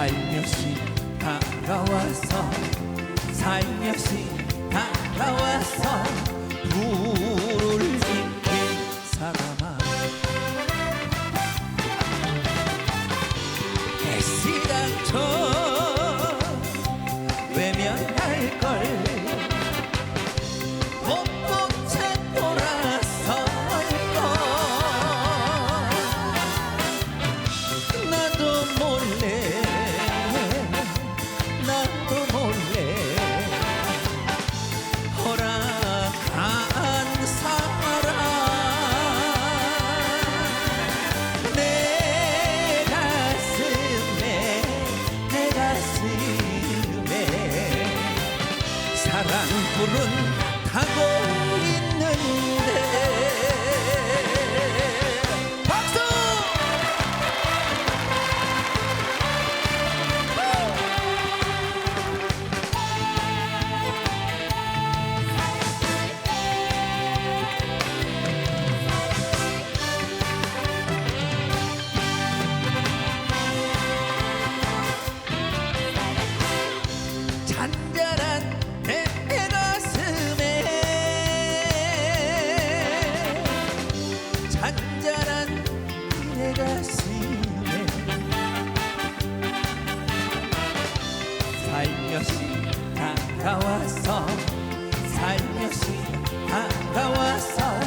살며시 다가와서 살며시 다가와서 불을 지핀 사람아. 애시당초 외면할 걸 사랑 잔잔한 내 가슴에 살며시 다가와서 살며시 다가와서